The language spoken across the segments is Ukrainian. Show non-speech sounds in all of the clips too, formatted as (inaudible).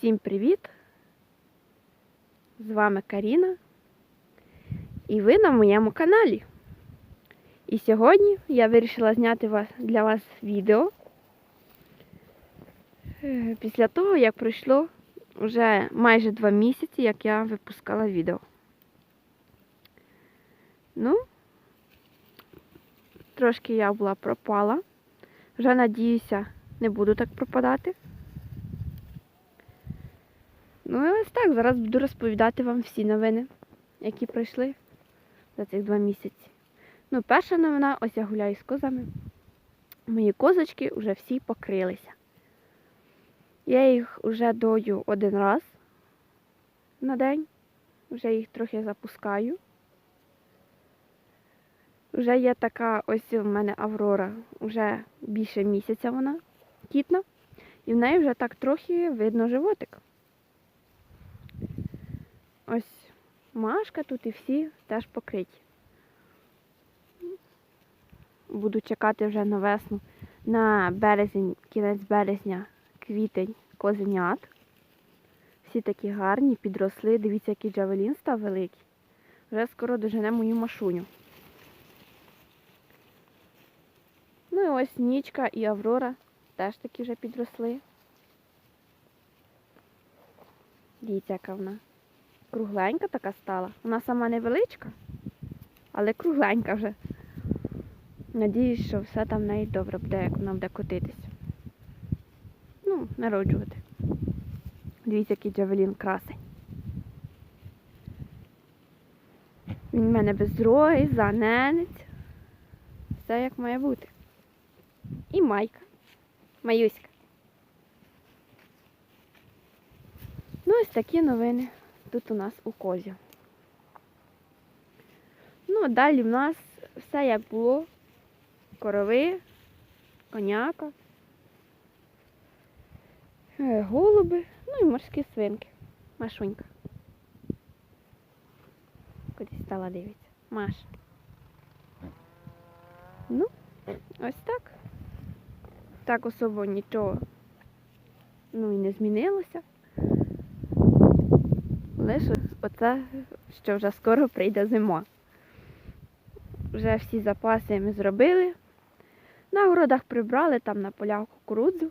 Всім привіт! З вами Каріна. І ви на моєму каналі. І сьогодні я вирішила зняти для вас відео е, після того, як пройшло вже майже два місяці, як я випускала відео. Ну, трошки я була пропала. Вже надіюся, не буду так пропадати. Ну і ось так, зараз буду розповідати вам всі новини, які пройшли за цих два місяці. Ну, перша новина, ось я гуляю з козами. Мої козочки вже всі покрилися. Я їх вже дою один раз на день, вже їх трохи запускаю. Вже є така, ось у мене Аврора, вже більше місяця вона кітна, і в неї вже так трохи видно животик. Ось Машка тут і всі теж покриті. Буду чекати вже на весну, на березень, кінець березня, квітень, козенят. Всі такі гарні, підросли. Дивіться, який джавелін став великий. Вже скоро дожене мою машуню. Ну і ось Нічка і Аврора теж такі вже підросли. Дивіться, яка вона кругленька така стала. Вона сама невеличка, але кругленька вже. Надіюсь, що все там в неї добре буде, як вона буде котитись. Ну, народжувати. Дивіться, який джавелін красень. Він в мене безрогий, заненець. Все як має бути. І майка. Маюська. Ну, ось такі новини тут у нас у козі. Ну, далі в нас все як було. Корови, коняка, е, голуби, ну і морські свинки. Машунька. Кудись стала дивитися. Маш. Ну, ось так. Так особо нічого ну і не змінилося. Лише оце, що вже скоро прийде зима. Вже всі запаси ми зробили. На городах прибрали, там на полях кукурудзу.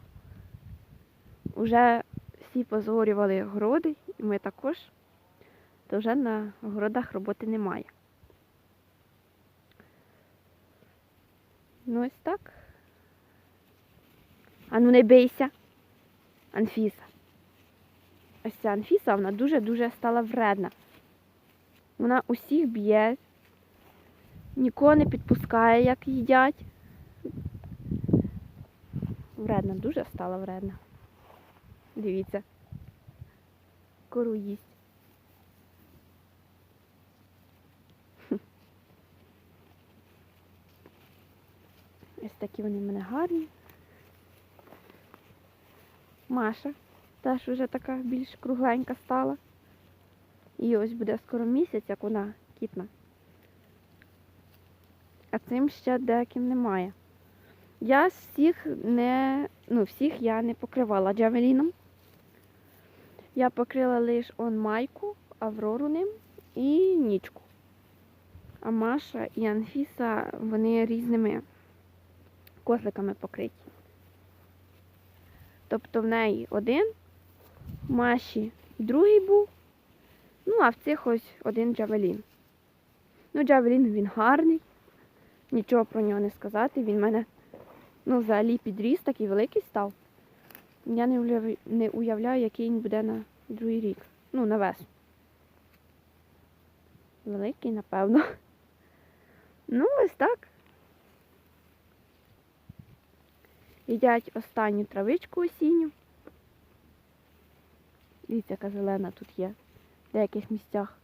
Уже всі позорювали городи, і ми також, то вже на городах роботи немає. Ну ось так. Ану не бийся, Анфіса. Ось ця Анфіса, вона дуже-дуже стала вредна. Вона усіх б'є, нікого не підпускає, як їдять. Вредна, дуже стала вредна. Дивіться. Кору їсть. Ось такі вони в мене гарні. Маша теж вже така більш кругленька стала. І ось буде скоро місяць, як вона кітна. А цим ще деяким немає. Я всіх не, ну, всіх я не покривала джавеліном. Я покрила лише он майку, Аврору ним і нічку. А Маша і Анфіса, вони різними козликами покриті. Тобто в неї один, Маші другий був, ну а в цих ось один джавелін. Ну, джавелін він гарний, нічого про нього не сказати. Він в мене ну, взагалі підріс, такий великий став. Я не уявляю, який він буде на другий рік. Ну, на весну. Великий, напевно. Ну, ось так. Їдять останню травичку осінню. Дивіться, яка зелена тут є в деяких місцях.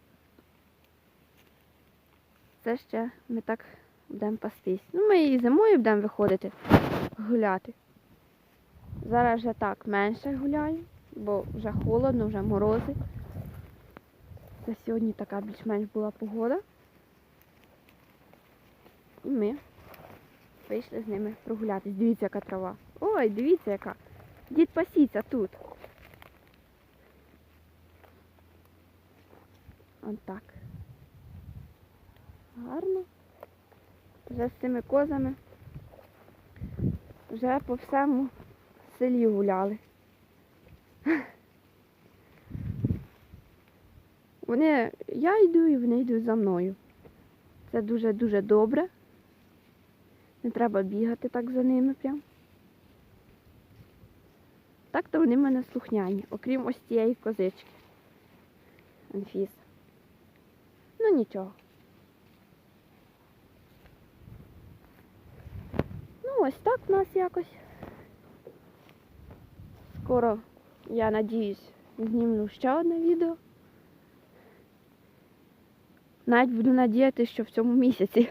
Це ще ми так будемо пастись. Ну, ми і зимою будемо виходити гуляти. Зараз вже так менше гуляю, бо вже холодно, вже морози. Це сьогодні така більш-менш була погода. І ми вийшли з ними прогулятись. Дивіться, яка трава. Ой, дивіться, яка. Дід пасіться тут. Отак. Гарно. Вже з цими козами. Вже по всьому селі гуляли. (laughs) Вони, я йду і вони йдуть за мною. Це дуже-дуже добре. Не треба бігати так за ними прям. Так то вони в мене слухняні, окрім ось цієї козички. Анфіса. Ну нічого. Ну, ось так в нас якось. Скоро, я надіюсь, знімлю ще одне відео. Навіть буду надіятися, що в цьому місяці.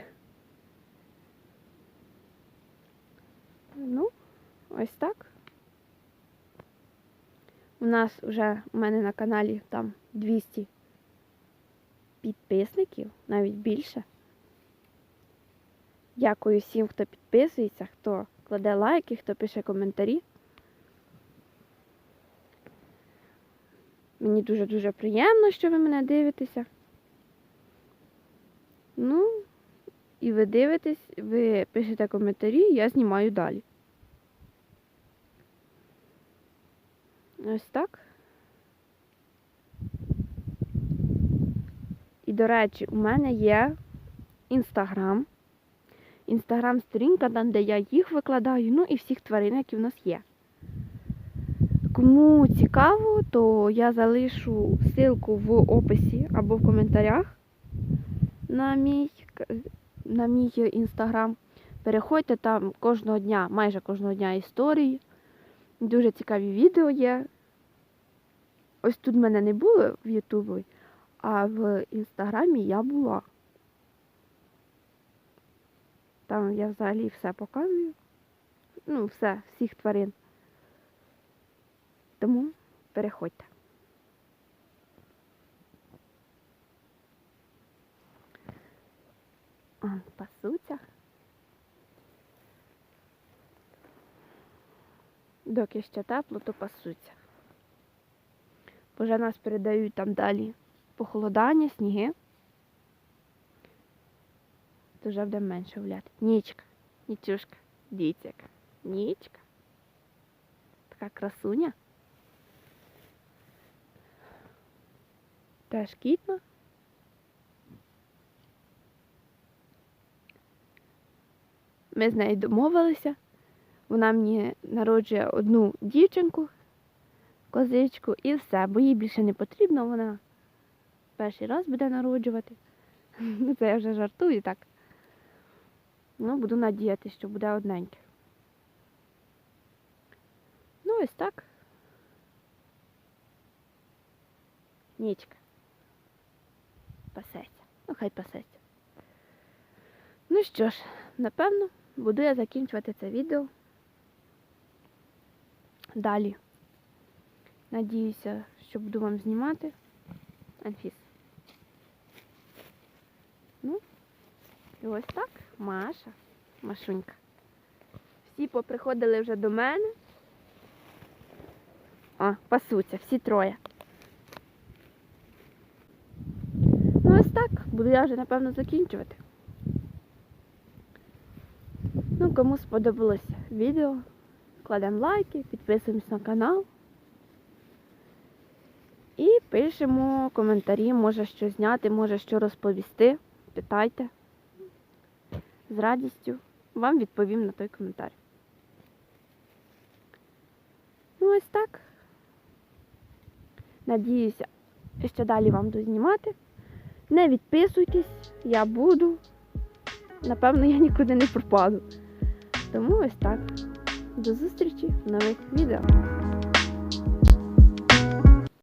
Ну, ось так. У нас вже у мене на каналі там 200 підписників, навіть більше. Дякую всім, хто підписується, хто кладе лайки, хто пише коментарі. Мені дуже-дуже приємно, що ви мене дивитеся. Ну, і ви дивитесь, ви пишете коментарі, я знімаю далі. Ось так. І, до речі, у мене є інстаграм. Інстаграм-сторінка, там, де я їх викладаю, ну і всіх тварин, які в нас є. Кому цікаво, то я залишу ссылку в описі або в коментарях на мій, на мій інстаграм. Переходьте там кожного дня, майже кожного дня історії. Дуже цікаві відео є. Ось тут мене не було в Ютубі, а в інстаграмі я була. Там я взагалі все показую. Ну, все, всіх тварин. Тому переходьте. А, пасуться. Доки ще тепло, то пасуться. Бо вже нас передають там далі похолодання, сніги. То вже буде менше гуляти. Нічка, нічушка, дітяка, нічка. Така красуня. Теж кітна. Ми з нею домовилися. Вона мені народжує одну дівчинку, козичку, і все, бо їй більше не потрібно, вона перший раз буде народжувати. (laughs) Це я вже жартую так. Ну, буду надіятися, що буде одненьке. Ну, ось так. Нічка. Пасеться. Ну, хай пасеться. Ну що ж, напевно, буду я закінчувати це відео. Далі. Надіюся, що буду вам знімати. Анфіс. Ну, і ось так. Маша. Машунька. Всі поприходили вже до мене. О, пасуться, всі троє. Ну, ось так. Буду я вже, напевно, закінчувати. Ну, кому сподобалось відео, кладемо лайки, підписуємось на канал. І пишемо коментарі, може що зняти, може що розповісти. Питайте. З радістю вам відповім на той коментар. Ну, ось так. Надіюся, що далі вам буду знімати. Не відписуйтесь, я буду. Напевно, я нікуди не пропаду. Тому ось так. До зустрічі в нових відео.